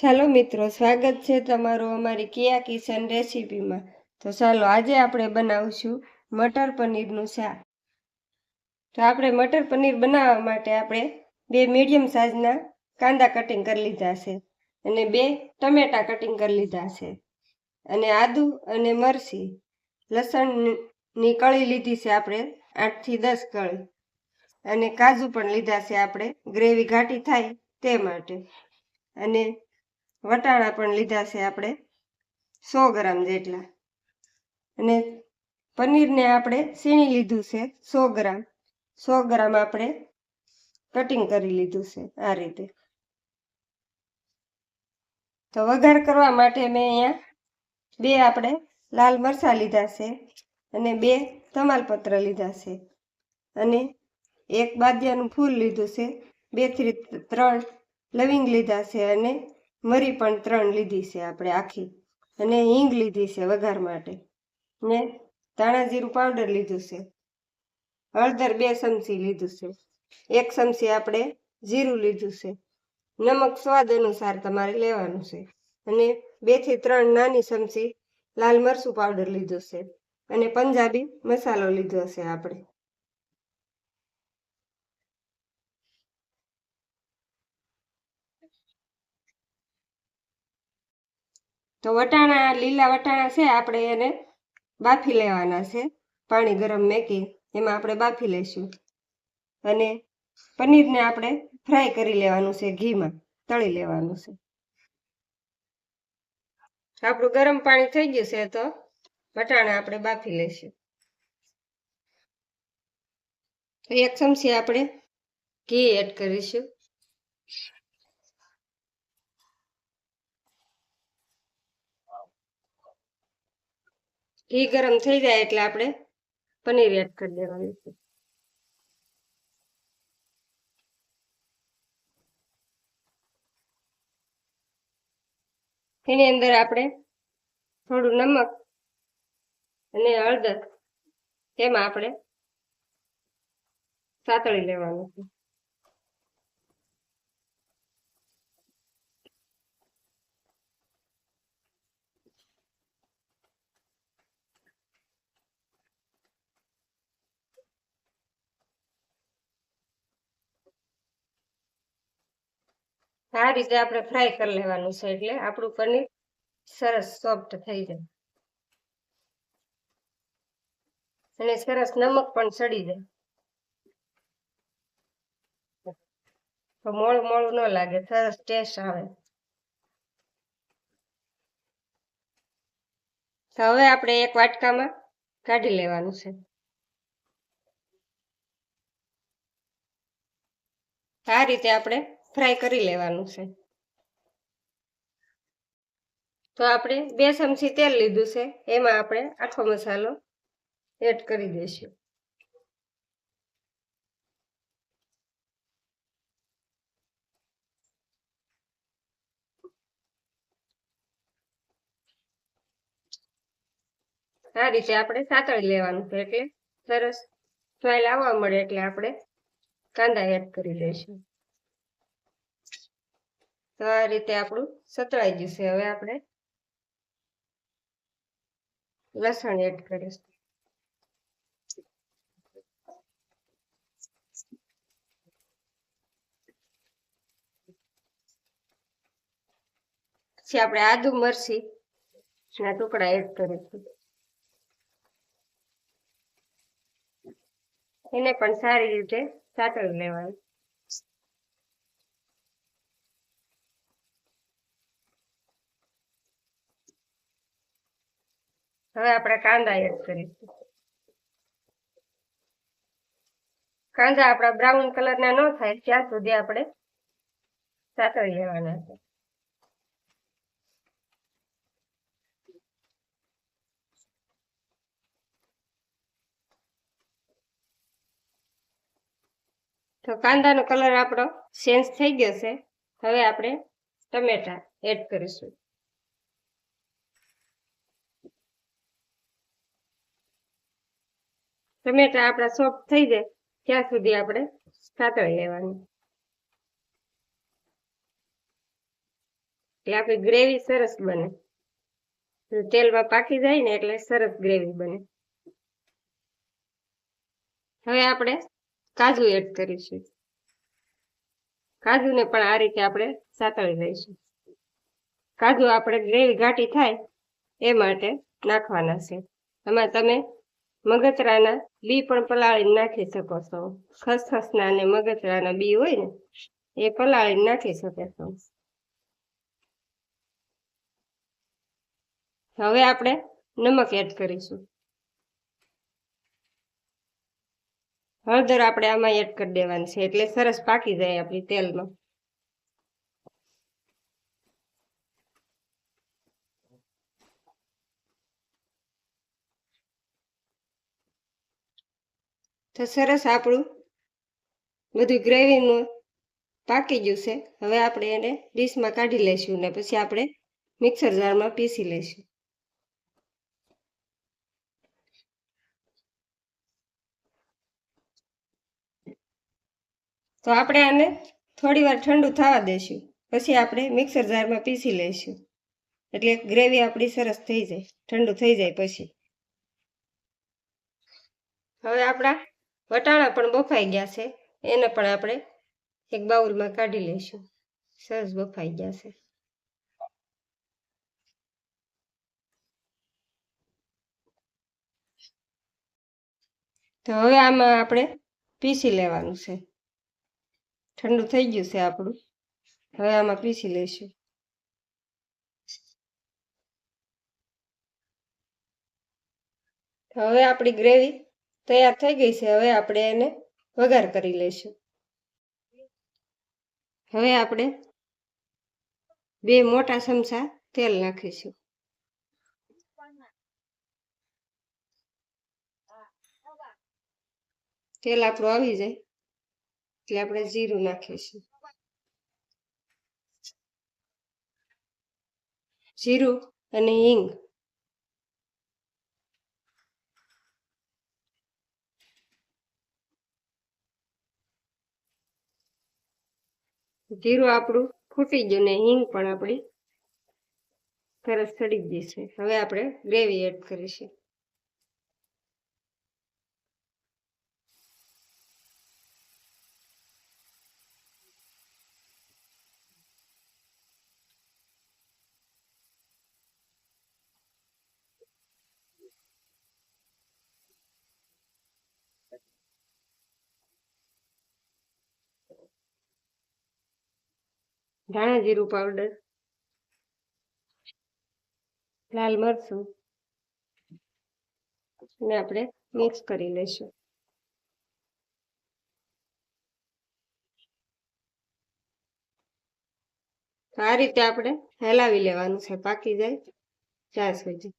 ચાલો મિત્રો, સ્વાગત છે તમારું અમારી કિયા કિચન રેસીપીમાં. તો ચાલો, આજે આપણે બનાવશું મટર પનીરનું શાક. તો આપણે મટર પનીર બનાવવા માટે આપણે બે મીડિયમ સાઇઝના કાંદા કટિંગ કરી લીધા છે અને બે ટમેટા કટિંગ કરી લીધા છે. અને આદુ અને મરચી લસણની કળી લીધી છે આપણે આઠથી દસ કળી. અને કાજુ પણ લીધા છે આપણે. ગ્રેવી ઘાટી થાય તે માટે. અને વટાણા પણ લીધા છે આપણે, સો ગ્રામ જેટલા. અને પનીરને આપણે સીણી લીધું છે સો ગ્રામ. સો ગ્રામ આપણે કટિંગ કરી લીધું છે આ રીતે. તો વઘાર કરવા માટે મેં અહીંયા બે આપણે લાલ મરચાં લીધા છે અને બે તમાલપત્ર લીધા છે. અને એક બાદિયાનું ફૂલ લીધું છે બેથી ત્રણ લવિંગ લીધા છે અને મરી પણ ત્રણ લીધી છે આપણે આખી અને હિંગ લીધી છે વઘાર માટે. ને ધાણા જીરું પાવડર લીધું છે. હળદર બે ચમચી લીધું છે. એક ચમચી આપણે જીરું લીધું છે. નમક સ્વાદ અનુસાર તમારે લેવાનું છે. અને બેથી ત્રણ નાની ચમચી લાલ મરચું પાવડર લીધું છે. અને પંજાબી મસાલો લીધો છે આપણે. તો વટાણા, લીલા વટાણા છે, આપણે એને બાફી લેવાના છે, પાણી ગરમ મેકી, એમાં આપણે બાફી લઈશું. અને પનીરને આપણે ફ્રાય કરી લેવાનું છે, ઘીમાં તળી લેવાનું છે. આપણું ગરમ પાણી થઈ ગયું છે, તો વટાણા આપણે બાફી લઈશું. એક ચમચી આપણે ઘી એડ કરીશું. ઘી ગરમ થઈ જાય એટલે આપણે પનીર એડ કરી દેવાનું છે. એની અંદર આપણે થોડું નમક અને હળદર, તેમાં આપણે સાતળી લેવાનું છે. આ રીતે આપણે ફ્રાય કરી લેવાનું છે એટલે આપણું પનીર સરસ સોફ્ટ થઈ જાય. અને સરસ નમક પણ ચડી જાય. તો મોળું મોળું ન લાગે, સરસ ટેસ્ટ આવે. હવે આપણે એક વાટકામાં કાઢી લેવાનું છે. આ રીતે આપણે ફ્રાય કરી લેવાનું છે. તો આપણે બે ચમચી તેલ લીધું છે. એમાં આપણે આખો મસાલો એડ કરી દઈશું. આ રીતે આપણે સાતળી લેવાનું છે એટલે સરસ સ્મેલ આવવા મળે એટલે આપણે કાંદા એડ કરી દઈશું. તો આ રીતે આપણું સતળાઈ છે હવે આપણે લસણ એડ કરીશું. પછી આપણે આદુ મરચી ના ટુકડા એડ કરીશું. એને પણ સારી રીતે સાતળી લેવાનું. હવે આપણે કાંદા એડ કરીશું. કાંદા આપણા બ્રાઉન કલરના ન થાય, ત્યાં સુધી આપણે સાતળી લેવાના છે. તો કાંદાનો કલર આપણો ચેન્જ થઈ ગયો છે. હવે આપણે ટમેટા એડ કરીશું. ટમેટા આપણા સોફ્ટ થઈ જાય, ત્યાં સુધી આપણે સાતળી લેવાનું. એટલે આપણી ગ્રેવી સરસ બને. તેલમાં પાકી જાય ને એટલે સરસ ગ્રેવી બને. હવે આપણે કાજુ એડ કરીશું. કાજુને પણ આ રીતે આપણે સાતળી લઈશું. કાજુ આપણે ગ્રેવી ઘાટી થાય, એ માટે નાખવાના છે. એમાં તમે મગજરાના બી પણ પલાળીને નાખી શકો છો. ખસખસના અને મગજરાના બી હોય ને, એ પલાળીને નાખી શકો છો. હવે આપણે નમક એડ કરીશું. હળદર આપણે આમાં એડ કરી દેવાની છે, એટલે સરસ પાકી જાય આપણી તેલમાં. તો સરસ આપણું બધું ગ્રેવીનું પાકી ગયું છે. હવે આપણે એને ડીશમાં કાઢી લઈશું ને પછી આપણે મિક્સર જારમાં પીસી લઈશું. તો આપણે આને થોડી વાર ઠંડુ થવા દઈશું પછી આપણે મિક્સર જારમાં પીસી લઈશું. એટલે ગ્રેવી આપણી સરસ થઈ જાય. ઠંડુ થઈ જાય પછી. હવે આપણા વટાણા પણ બફાઈ ગયા છે. એને પણ આપણે એક બાઉલમાં કાઢી લઈશું. સરસ બફાઈ ગયા છે. તો હવે આમાં આપણે પીસી લેવાનું છે. ઠંડુ થઈ ગયું છે આપણું. હવે આમાં પીસી લઈશું. હવે આપણી ગ્રેવી તૈયાર થઈ ગઈ છે. હવે આપણે એને વઘાર કરી લઈશું. હવે આપણે બે મોટા ચમચા તેલ નાખીશું. તેલ આપણું આવી જાય એટલે આપણે જીરું નાખીશું. જીરું અને હિંગ જીરું આપણું ફૂટી ગયું ને હિંગ પણ આપણી સરસ સડી ગઈ છે. હવે આપણે ગ્રેવી એડ કરીશું. ધાણા જીરું પાવડર લાલ મરચું ને આપણે મિક્સ કરી લઈશું. આ રીતે આપણે હલાવી લેવાનું છે, પાકી જાય ત્યાં સુધી.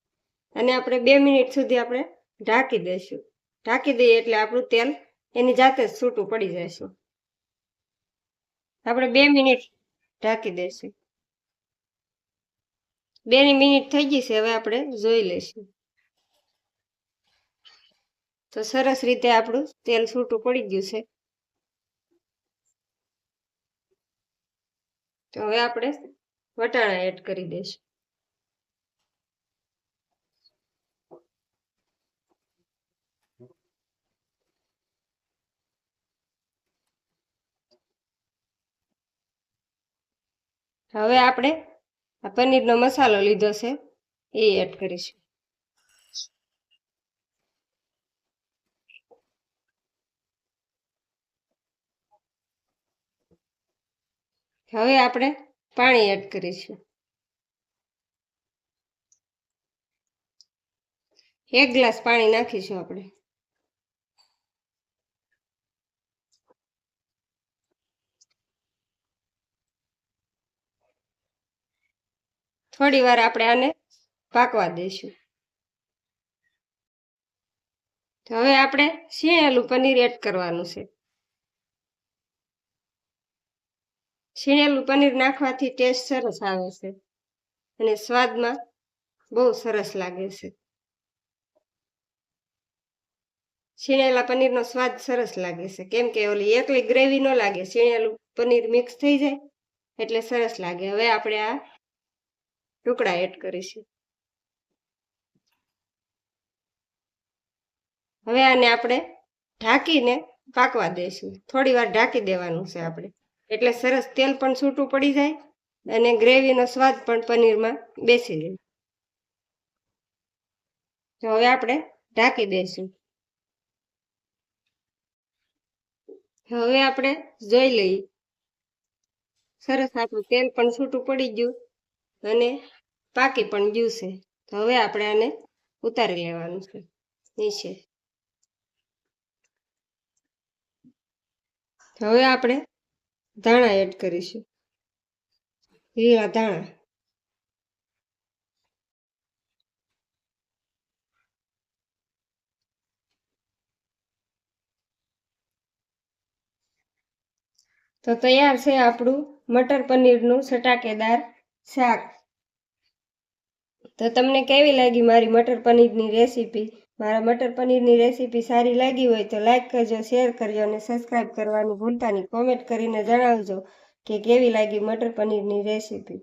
અને આપણે બે મિનિટ સુધી આપણે ઢાંકી દઈશું. ઢાંકી દઈએ એટલે આપણું તેલ એની જાતે જ છૂટું પડી જશે. આપણે બે મિનિટ ઢાંકી દેશે. બે મિનિટ થઈ ગઈ છે, હવે આપણે જોઈ લઈશું. તો સરસ રીતે આપણું તેલ છૂટું પડી ગયું છે. તો હવે આપણે વટાણા એડ કરી દઈશું. હવે આપણે આ પનીરનો મસાલો લીધો છે, એ એડ કરીશું. હવે આપણે પાણી એડ કરીશું. એક ગ્લાસ પાણી નાખીશું આપણે. થોડી વાર આપણે આને પાકવા દઈશું. તો હવે આપણે શીણેલું પનીર એડ કરવાનું છે. શીણેલું પનીર નાખવાથી ટેસ્ટ સરસ આવે છે અને સ્વાદમાં બહુ સરસ લાગે છે. શીણેલા પનીરનો સ્વાદ સરસ લાગે છે. કેમ કે ઓલી એકલી ગ્રેવી ન લાગે. શીણેલું પનીર મિક્સ થઈ જાય એટલે સરસ લાગે. હવે આપણે આ ટુકડા એડ કરીશું. હવે આને આપણે ઢાંકીને પાકવા દઈશું. થોડી વાર ઢાંકી દેવાનું છે આપણે. એટલે સરસ તેલ પણ છૂટું પડી જાય અને ગ્રેવીનો સ્વાદ પણ પનીરમાં બેસી જાય. તો હવે આપણે ઢાંકી દઈશું. હવે આપણે જોઈ લઈએ. સરસ આપણું તેલ પણ છૂટું પડી ગયું. અને પાકી પણ ગયું તો હવે આપણે આને ઉતારી લેવાનું છે. નીચે હવે આપણે ધાણા એડ કરીશું. લીલા ધાણા. તો તૈયાર છે આપણું મટર પનીરનું ચટાકેદાર શાક. તો તમને કેવી લાગી મારી મટર પનીરની રેસીપી? મારા મટર પનીરની રેસીપી સારી લાગી હોય તો લાઈક કરજો, શેર કરજો અને સબસ્ક્રાઈબ કરવાનું ભૂલતા નહીં. કોમેન્ટ કરીને જણાવજો કે કેવી લાગી મટર પનીરની રેસીપી.